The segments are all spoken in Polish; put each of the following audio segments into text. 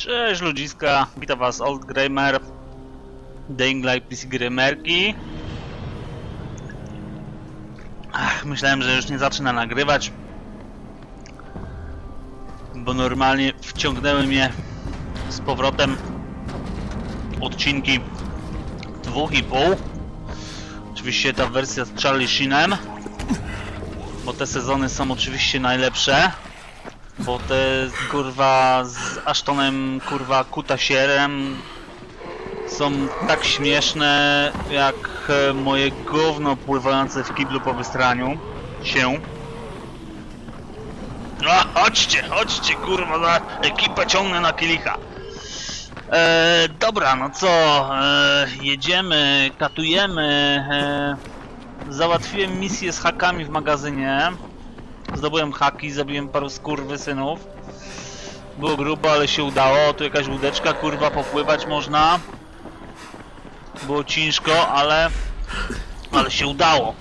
Cześć ludziska, witam was Old Gamer, Dying Light PC Gamerki. Ach, myślałem, że już nie zacznę nagrywać, bo normalnie wciągnęły mnie z powrotem odcinki dwóch i pół. Oczywiście ta wersja z Charlie Sheenem, bo te sezony są oczywiście najlepsze. Bo te kurwa z Ashtonem kurwa kutasierem są tak śmieszne jak e, moje gówno pływające w kiblu po wystraniu się. A, chodźcie, chodźcie kurwa, na ekipę ciągnę na kielicha. E, dobra, no co, e, jedziemy, katujemy. E, załatwiłem misję z hakami w magazynie. Zdobyłem haki, zabiłem paru skurwysynów. Było grubo, ale się udało. Tu jakaś łódeczka, kurwa, popływać można. Było ciężko, ale... Ale się udało.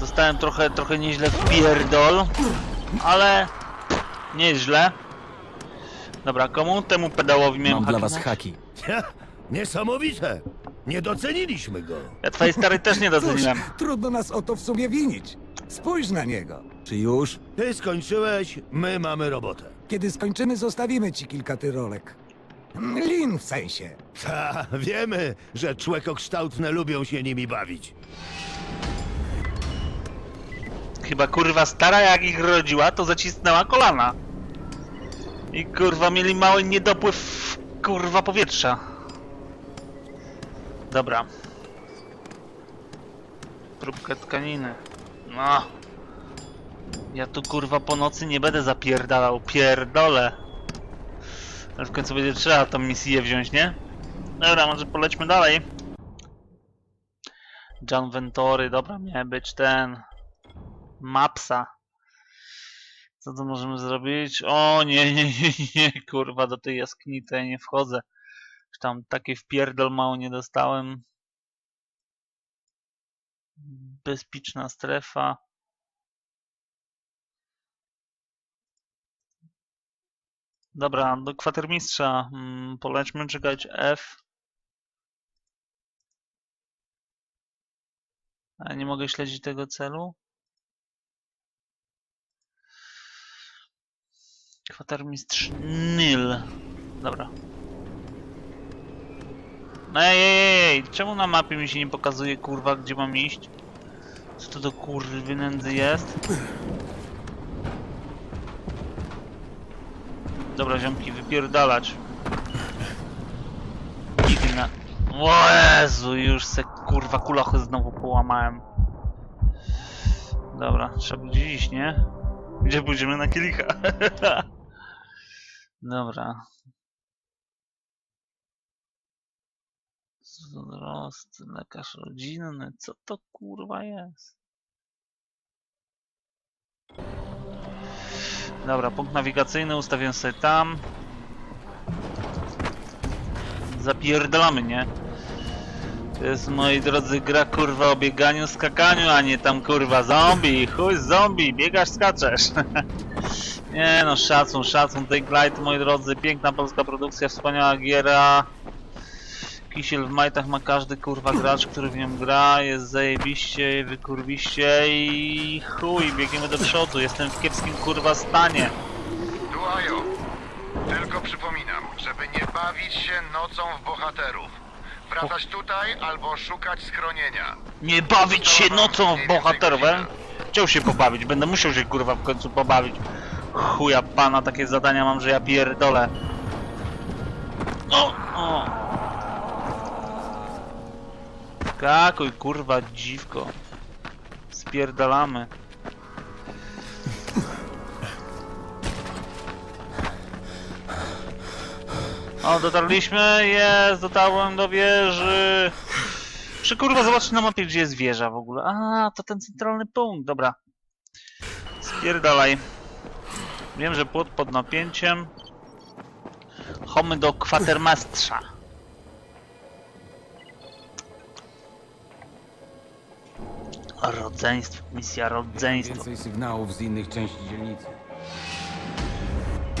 Dostałem trochę, trochę nieźle w pierdol, ale... Nieźle. Dobra, komu? Temu pedałowi miałem Mam dla haki was na- haki. Ha, Niesamowite! Nie doceniliśmy go. Ja twojej starej też nie Cóż, doceniłem. trudno nas o to w sumie winić. Spójrz na niego. Czy już? Ty skończyłeś, my mamy robotę. Kiedy skończymy, zostawimy ci kilka tyrolek. Lin w sensie. Ta, wiemy, że człekokształtne lubią się nimi bawić. Chyba kurwa stara jak ich rodziła, to zacisnęła kolana. I kurwa mieli mały niedopływ kurwa powietrza. Dobra. Próbkę tkaniny. No. Ja tu kurwa po nocy nie będę zapierdalał. Pierdolę. Ale w końcu będzie trzeba tą misję wziąć, nie? Dobra, może polećmy dalej. John Ventory, dobra, miał być ten. Mapsa. Co tu możemy zrobić? O nie, nie, nie, nie, kurwa, do tej jaskini to ja nie wchodzę. Już tam takie wpierdol mało nie dostałem. Bezpieczna strefa. Dobra, do kwatermistrza. Mm, polećmy czekać F. A nie mogę śledzić tego celu? Kwatermistrz Nil. Dobra. No ej, ej, czemu na mapie mi się nie pokazuje kurwa gdzie mam iść? Co to do kurwy nędzy jest? Dobra ziomki, wypierdalać. Igna. O Jezu, już se kurwa kulachy znowu połamałem. Dobra, trzeba będzie iść, nie? Gdzie pójdziemy na kielicha? Dobra. Wzrost, lekarz rodzinny, co to kurwa jest? Dobra, punkt nawigacyjny ustawiam sobie tam. Zapierdalamy, nie? To jest, moi drodzy, gra kurwa o bieganiu, skakaniu, a nie tam kurwa zombie, chuj zombie, biegasz, skaczesz. nie no, szacun, szacun, Take Light, moi drodzy, piękna polska produkcja, wspaniała giera. Kisiel w majtach ma każdy kurwa gracz, który w nią gra, jest zajebiście, wykurwiście i chuj, biegniemy do przodu, jestem w kiepskim kurwa stanie. Duajo, tylko przypominam, żeby nie bawić się nocą w bohaterów. Wracać tutaj albo szukać schronienia. Nie bawić się nocą w bohaterów, e? Chciał się pobawić, będę musiał się kurwa w końcu pobawić. Chuja pana, takie zadania mam, że ja pierdolę. O! o. Skakuj kurwa dziwko. Spierdalamy. O, dotarliśmy, jest, dotarłem do wieży. Czy kurwa zobaczcie na mapie, gdzie jest wieża w ogóle. A, to ten centralny punkt, dobra. Spierdalaj. Wiem, że płot pod napięciem. Chomy do kwatermastrza. Rodzeństwo, misja rodzeństwa. Więcej sygnałów z innych części dzielnicy.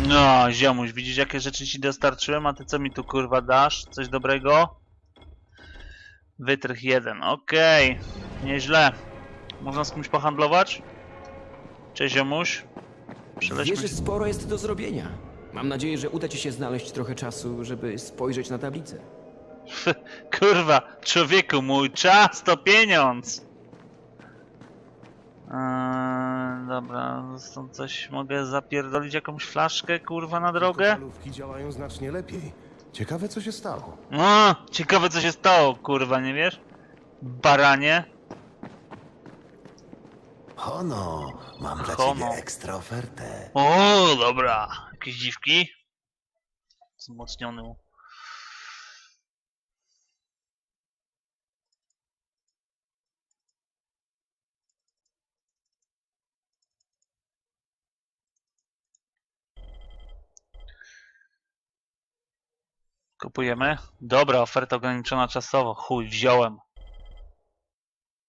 No, ziomuś, widzisz jakie rzeczy ci dostarczyłem, a ty co mi tu kurwa dasz? Coś dobrego? Wytrych jeden, okej. Nieźle. Można z kimś pohandlować? Cześć ziomuś. Przelećmy Wiesz, sporo jest do zrobienia. Mam nadzieję, że uda ci się znaleźć trochę czasu, żeby spojrzeć na tablicę. Kurwa, człowieku, mój czas to pieniądz! Eee, dobra, stąd coś mogę zapierdolić jakąś flaszkę, kurwa, na drogę? Kopalówki działają znacznie lepiej. Ciekawe, co się stało. No, ciekawe co się stało, kurwa, nie wiesz? Baranie. Hono, mam dla Hono. ciebie ekstra ofertę. O, dobra. Jakieś dziwki? Wzmocniony. Kupujemy. Dobra, oferta ograniczona czasowo. Chuj, wziąłem.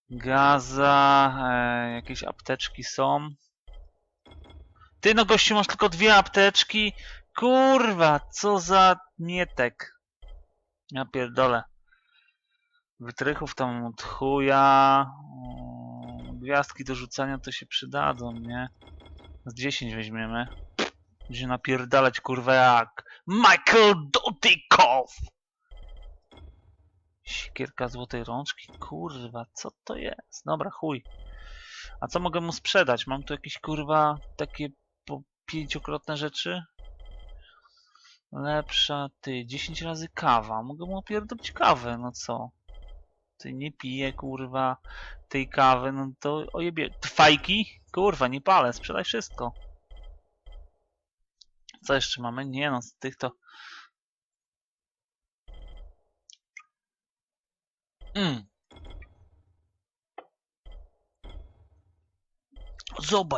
Gaza, e, jakieś apteczki są. Ty no gościu masz tylko dwie apteczki. Kurwa, co za mietek. Ja pierdolę. Wytrychów tam od chuja. O, Gwiazdki do rzucania to się przydadzą, nie? Z 10 weźmiemy. Będzie napierdalać kurwa jak Michael Dudikow! Siekierka złotej rączki? Kurwa, co to jest? Dobra, chuj. A co mogę mu sprzedać? Mam tu jakieś kurwa takie po pięciokrotne rzeczy? Lepsza, ty, 10 razy kawa. Mogę mu opierdolić kawę, no co? Ty nie piję, kurwa, tej kawy, no to ojebie. Fajki? Kurwa, nie palę, sprzedaj wszystko. Co jeszcze mamy? Nie no, z tych to... Mm.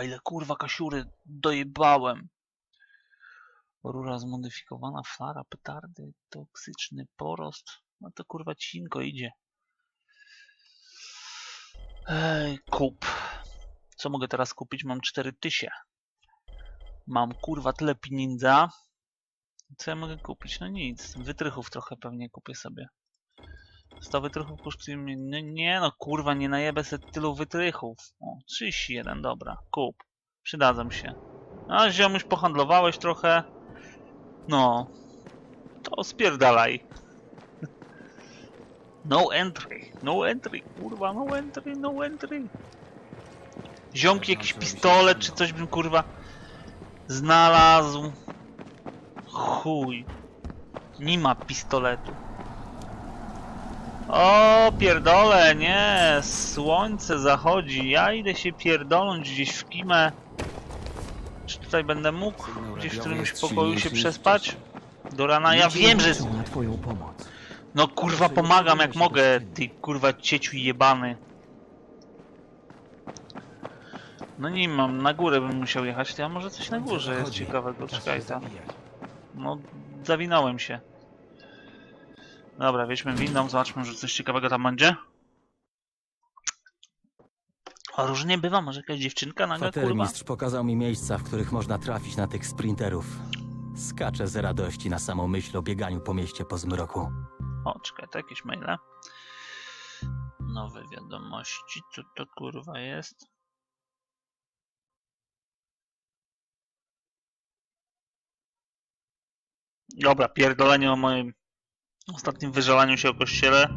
Ile kurwa kasiury dojebałem. Rura zmodyfikowana, flara, petardy, toksyczny porost. No to kurwa cinko idzie. Ej, kup. Co mogę teraz kupić? Mam 4000. Mam kurwa tyle pieniędza. Co ja mogę kupić? No nic. Wytrychów trochę pewnie kupię sobie. 100 wytrychów kosztuje mnie... No nie no, kurwa, nie najebę sobie tylu wytrychów. O, 31, dobra. Kup. Przydadzą się. A ziomuś pohandlowałeś trochę. No. To spierdalaj. No entry. No entry. Kurwa, no entry, no entry. Ziomki, jakiś pistolet czy coś bym kurwa znalazł. Chuj. Nie ma pistoletu. O, pierdolę, nie. Słońce zachodzi. Ja idę się pierdolnąć gdzieś w kimę. Czy tutaj będę mógł gdzieś w którymś pokoju się przespać? Do rana ja wiem, że... No kurwa pomagam jak mogę, ty kurwa cieciu jebany. No nie mam, na górę bym musiał jechać, to ja może coś na górze jest ciekawego, czekaj tam. No, zawinąłem się. Dobra, wieźmy windą, zobaczmy, że coś ciekawego tam będzie. A różnie bywa, może jakaś dziewczynka nagle, kurwa. Kwatermistrz pokazał mi miejsca, w których można trafić na tych sprinterów. Skaczę z radości na samą myśl o bieganiu po mieście po zmroku. O, czekaj, to jakieś maile. Nowe wiadomości, co to kurwa jest? Dobra, pierdolenie o moim ostatnim wyżalaniu się o kościele.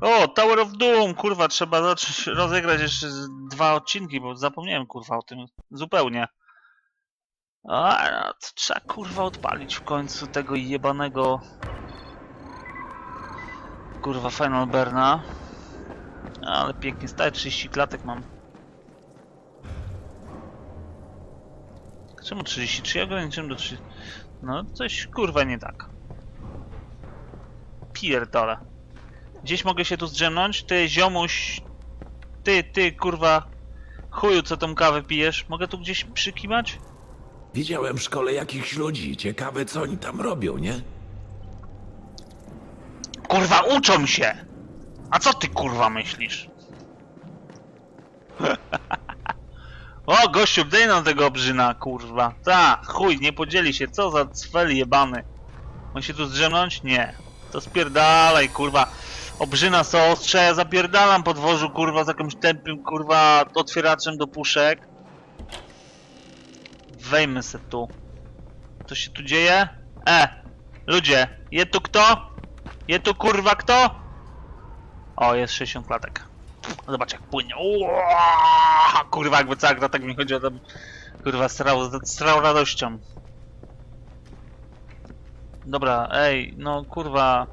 O, Tower of Doom, kurwa, trzeba zacząć rozegrać jeszcze dwa odcinki, bo zapomniałem kurwa o tym zupełnie. A, no, to trzeba kurwa odpalić w końcu tego jebanego kurwa Final Berna. Ale pięknie staje, 30 klatek mam. Czemu 33? Ja ograniczyłem do 30. No coś kurwa nie tak. Pierdolę. Gdzieś mogę się tu zdrzemnąć? Ty ziomuś... Ty, ty kurwa... Chuju, co tą kawę pijesz? Mogę tu gdzieś przykimać? Widziałem w szkole jakichś ludzi. Ciekawe, co oni tam robią, nie? Kurwa, uczą się! A co ty kurwa myślisz? O, gościu, daj nam tego obrzyna, kurwa. Ta, chuj, nie podzieli się, co za cwel jebany. On się tu zdrzemnąć? Nie. To spierdalaj, kurwa. Obrzyna są ostrze, ja zapierdalam po dworzu, kurwa, z jakimś tępym, kurwa, otwieraczem do puszek. Wejmy se tu. Co się tu dzieje? E, ludzie, je tu kto? Je tu kurwa kto? O, jest 60 klatek. Zobacz jak płynie. Uaa, kurwa, jakby cała gra tak mi chodzi o tam. Kurwa, strał, strał radością. Dobra, ej, no kurwa.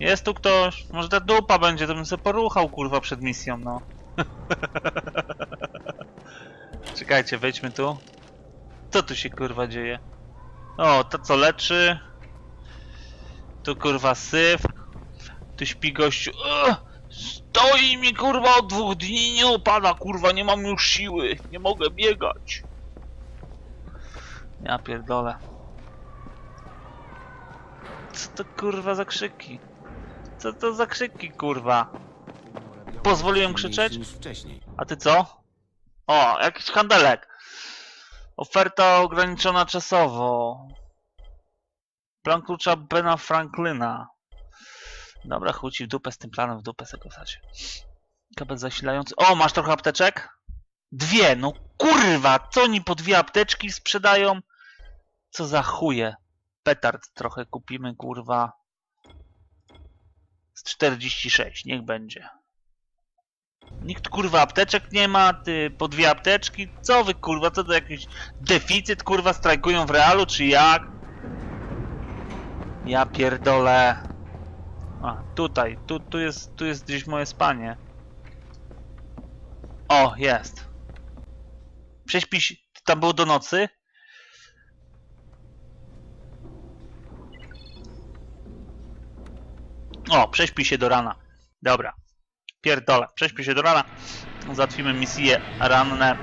Jest tu ktoś? Może ta dupa będzie, to bym sobie poruchał kurwa przed misją, no. Czekajcie, wejdźmy tu. Co tu się kurwa dzieje? O, to co leczy. Tu kurwa syf. Tu śpi gościu. Ugh! Stoi mi kurwa od dwóch dni nie opada kurwa, nie mam już siły. Nie mogę biegać. Ja pierdolę. Co to kurwa za krzyki? Co to za krzyki kurwa? Pozwoliłem krzyczeć? A ty co? O, jakiś handelek. Oferta ograniczona czasowo. Plan klucza Bena Franklina. Dobra, chuj ci w dupę z tym planem, w dupę go wsadź. Kabel zasilający. O, masz trochę apteczek? Dwie, no kurwa, co oni po dwie apteczki sprzedają? Co za chuje. Petard trochę kupimy, kurwa. Z 46, niech będzie. Nikt kurwa apteczek nie ma, ty po dwie apteczki. Co wy kurwa, co to jakiś deficyt kurwa strajkują w realu, czy jak? Ja pierdolę. A, tutaj, tu, tu jest, tu jest gdzieś moje spanie. O, jest. Prześpij się, tam było do nocy? O, prześpij się do rana. Dobra. Pierdolę, prześpij się do rana. Załatwimy misję ranne.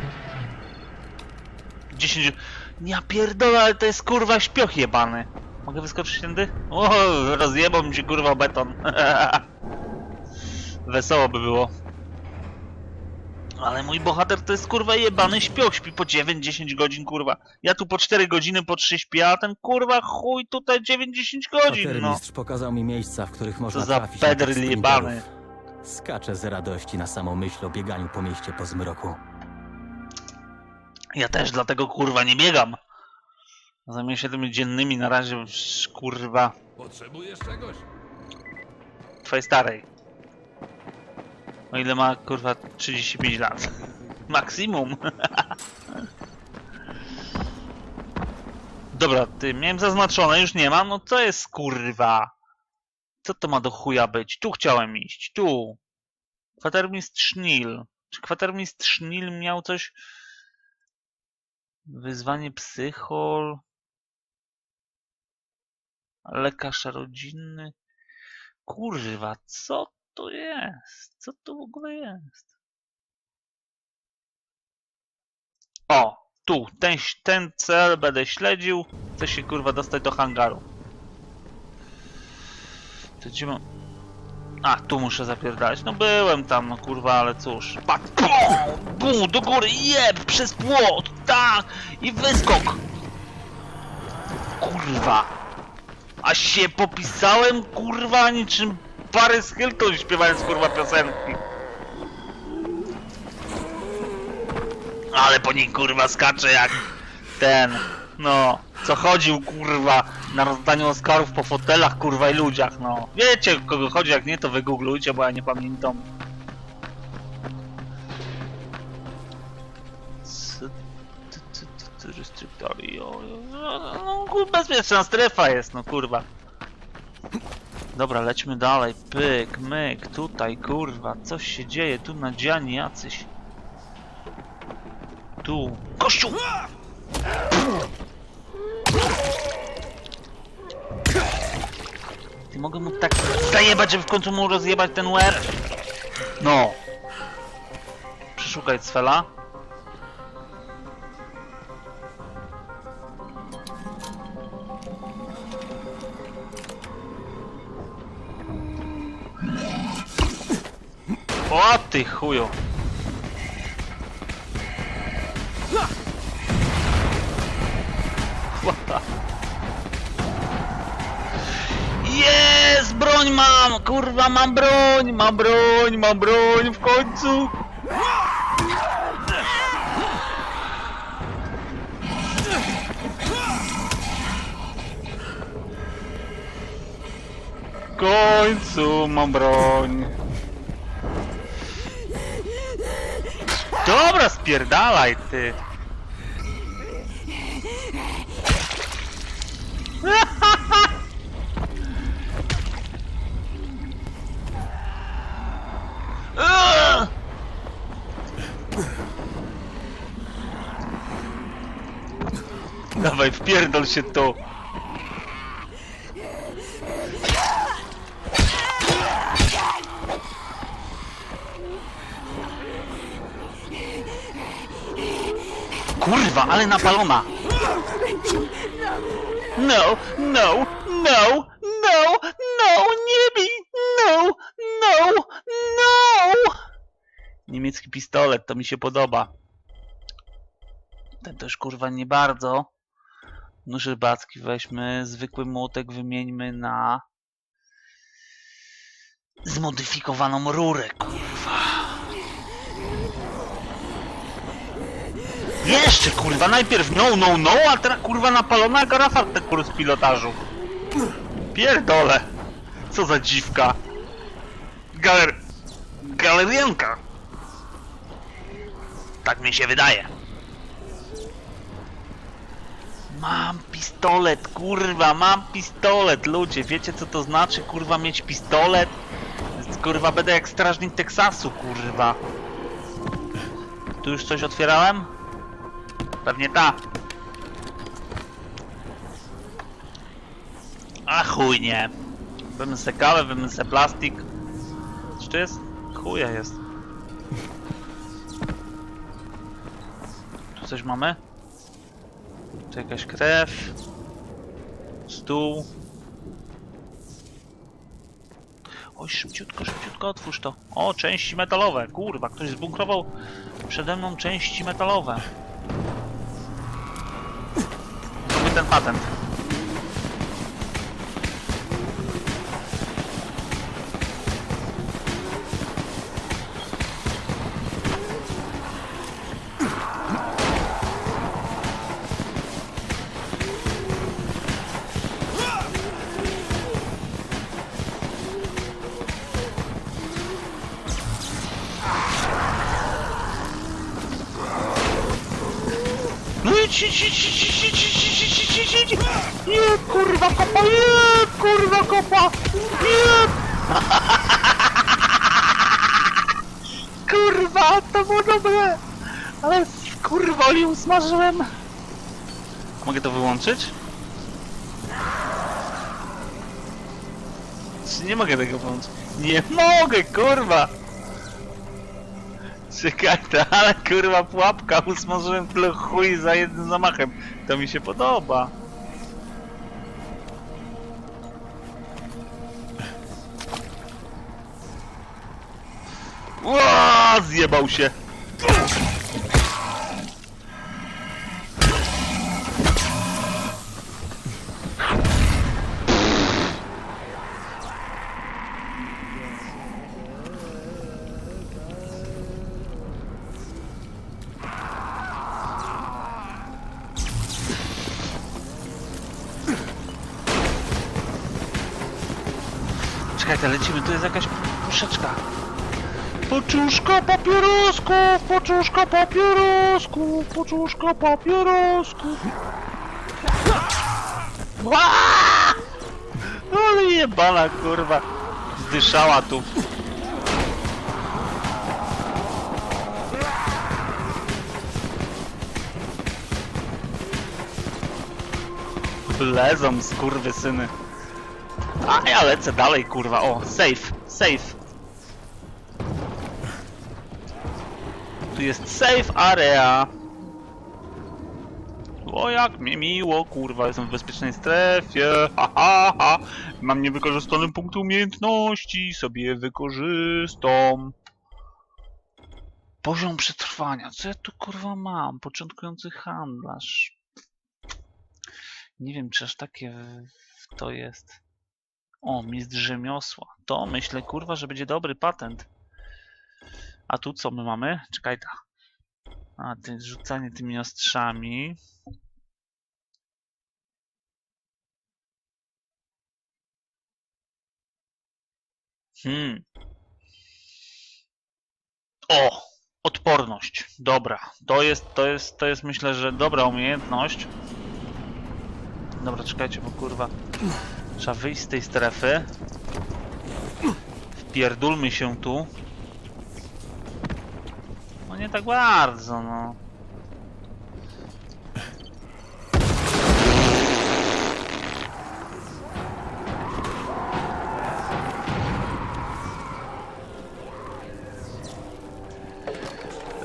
10... Ja pierdolę, ale to jest kurwa śpioch jebany. Mogę wyskoczyć tędy? O, rozjebał mi się kurwa beton. Wesoło by było. Ale mój bohater to jest kurwa jebany śpioch, śpi po 9-10 godzin kurwa. Ja tu po 4 godziny, po 3 śpię, a ten kurwa chuj tutaj 9-10 godzin, no. Pokazał mi miejsca, w których można Co za trafić na tych sprinterów. jebany. Skaczę z radości na samą myśl o bieganiu po mieście po zmroku. Ja też dlatego kurwa nie biegam. Zajmuję się tymi dziennymi na razie kurwa Potrzebujesz czegoś? twojej starej. O ile ma kurwa 35 lat. Maksimum. Dobra, ty miałem zaznaczone, już nie mam. No co jest kurwa? Co to ma do chuja być? Tu chciałem iść, tu. Kwatermistrz Nil. Czy kwatermistrz Nil miał coś... Wyzwanie psychol... Lekarz rodzinny... Kurwa, co to jest? Co to w ogóle jest? O, tu, ten, ten cel będę śledził. Chcę się kurwa dostać do hangaru. To gdzie mam... A, tu muszę zapierdalać. No byłem tam, no kurwa, ale cóż. Bum, bum, do góry, jeb, przez płot, tak, i wyskok. Kurwa. A się popisałem, kurwa, niczym Paris Hilton śpiewając, kurwa, piosenki. Ale po niej, kurwa, skacze jak ten, no, co chodził, kurwa, na rozdaniu Oscarów po fotelach, kurwa, i ludziach, no. Wiecie, kogo chodzi, jak nie, to wygooglujcie, bo ja nie pamiętam. Co- ty- no, no, bezpieczna strefa jest, no kurwa. Dobra, lećmy dalej. Pyk, myk, tutaj, kurwa, coś się dzieje, tu na dziani jacyś. Tu. Kościół! Ty mogę mu tak zajebać, żeby w końcu mu rozjebać ten łeb? No. Przeszukaj Cfela. ty chuju. Jest! Broń mam! Kurwa, mam broń! Mam broń, mam broń w końcu! W końcu mam broń! Dobra, spierdalaj ty. Dawaj, wpierdol się tu. Kurwa, ale napalona. No, no, no, no, no, nie bij, no, no, no. Niemiecki pistolet, to mi się podoba. Ten też kurwa nie bardzo. Nóż rybacki weźmy, zwykły młotek wymieńmy na zmodyfikowaną rurę, kurwa. Jeszcze kurwa, najpierw no, no, no, a teraz kurwa napalona Rafał kurs pilotażu. Pierdole. Co za dziwka. Galer... Galerianka. Tak mi się wydaje. Mam pistolet, kurwa, mam pistolet, ludzie. Wiecie co to znaczy, kurwa, mieć pistolet? Kurwa, będę jak strażnik Teksasu, kurwa. Tu już coś otwierałem? Pewnie ta. A chuj nie. Wymyśl se kawę, wymyśl se plastik. Czy to jest? Chuja jest. Tu coś mamy? Tu jakaś krew. Stół. Oj, szybciutko, szybciutko otwórz to. O, części metalowe. Kurwa, ktoś zbunkrował przede mną części metalowe. ten patent. чи чи чи чи kurwa kopa, kurwa kopa, nie. Kurwa, to było dobre. Ale kurwa, oli usmażyłem. Mogę to wyłączyć? Czy nie mogę tego wyłączyć? Nie mogę, kurwa. Czekaj, ale kurwa pułapka, usmażyłem tyle chuj za jednym zamachem. To mi się podoba. Ła, zjebał się. Czekaj, lecimy, tu jest jakaś puszeczka. Poczuszka papierosków, poczuszka papierosków, poczuszka papierosków. Ła! Ale jebana kurwa. Zdyszała tu. Lezą skurwysyny. A ja lecę dalej, kurwa. O, safe, safe. Tu jest safe area. O, jak mi miło, kurwa, jestem w bezpiecznej strefie. Ha, ha, ha. Mam niewykorzystany punkt umiejętności, sobie wykorzystam. Poziom przetrwania. Co ja tu kurwa mam? Początkujący handlarz. Nie wiem, czy aż takie to jest. O, mistrz rzemiosła. To myślę, kurwa, że będzie dobry patent. A tu co my mamy? Czekaj ta. A, ty, rzucanie tymi ostrzami. Hmm. O! Odporność. Dobra. To jest, to jest, to jest myślę, że dobra umiejętność. Dobra, czekajcie, bo kurwa. Trzeba wyjść z tej strefy. Wpierdulmy się tu. No nie tak bardzo, no.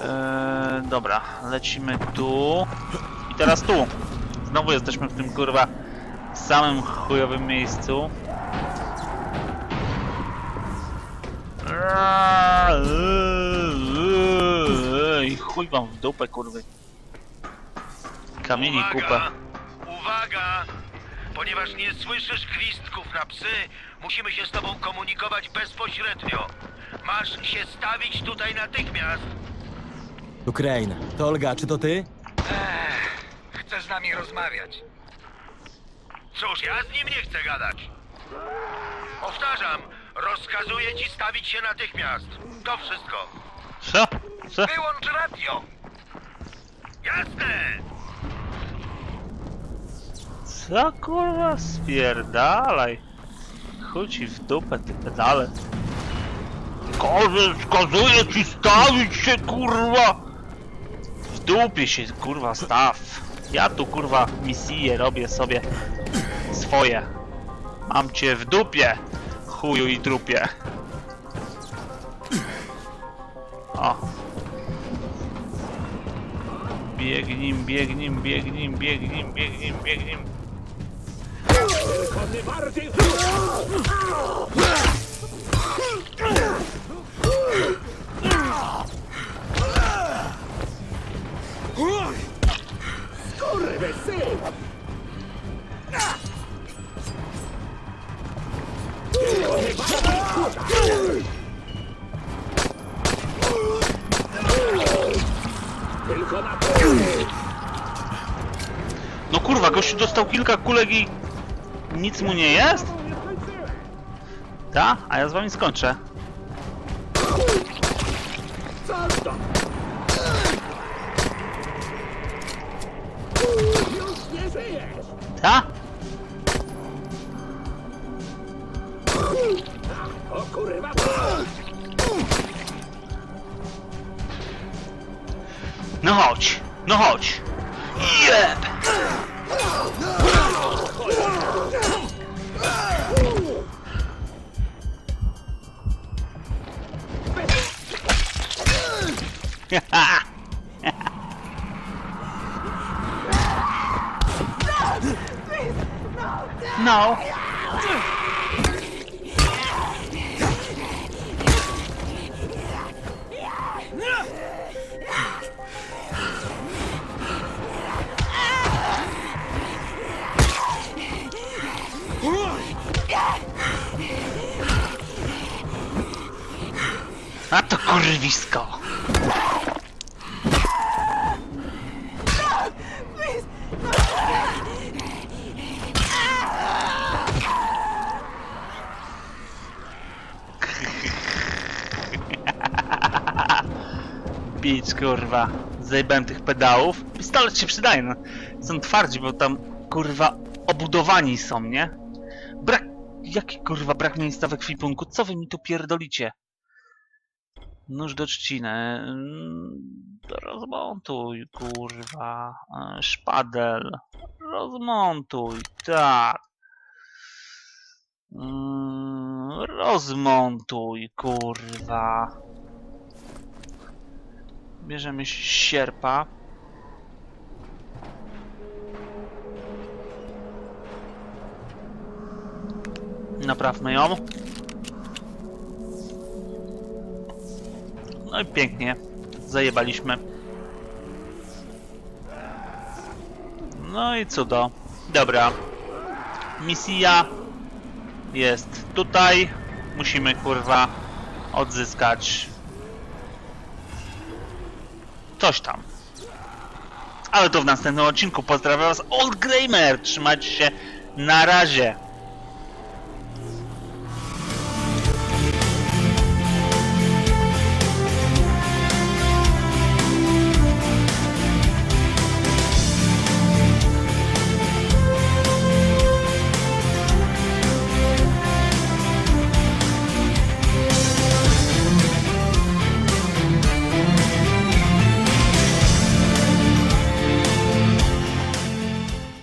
Eee, dobra, lecimy tu. I teraz tu. Znowu jesteśmy w tym kurwa samym chujowym miejscu. Ej, chuj wam w dupę, kurwy. Kamieni kupę. Uwaga! Ponieważ nie słyszysz gwizdków na psy, musimy się z tobą komunikować bezpośrednio. Masz się stawić tutaj natychmiast. Ukraine, to Olga, czy to ty? Chce z nami rozmawiać. Cóż, ja z nim nie chcę gadać. Powtarzam, rozkazuję ci stawić się natychmiast. To wszystko. Co? Co? Wyłącz radio! Jasne! Co kurwa? Spierdalaj. Chuj ci w dupę, ty pedale. Każe, kazuję ci stawić się, kurwa! W dupie się, kurwa, staw. Ja tu, kurwa, misję robię sobie swoje. Mam cię w dupie, chuju i trupie. O. Biegnim, biegnim, biegnim, biegnim, biegnim, biegnim. No dostał kilka kulek i nic mu nie jest? Ta? A ja z wami skończę. No. A to kurwisko. Bić kurwa. Zajebałem tych pedałów. Pistolet się przydaje, no. Są twardzi, bo tam kurwa obudowani są, nie? Brak... Jaki kurwa brak miejsca we kwipunku? Co wy mi tu pierdolicie? Nóż do trzciny. mm, Rozmontuj, kurwa. e, Szpadel. Rozmontuj, tak. Mm, Rozmontuj, kurwa. Bierzemy sierpa. Naprawmy ją. No i pięknie. Zajebaliśmy. No i cudo. Dobra. Misja jest tutaj. Musimy kurwa odzyskać coś tam. Ale to w następnym odcinku. Pozdrawiam was, Old Gamer. Trzymajcie się. Na razie.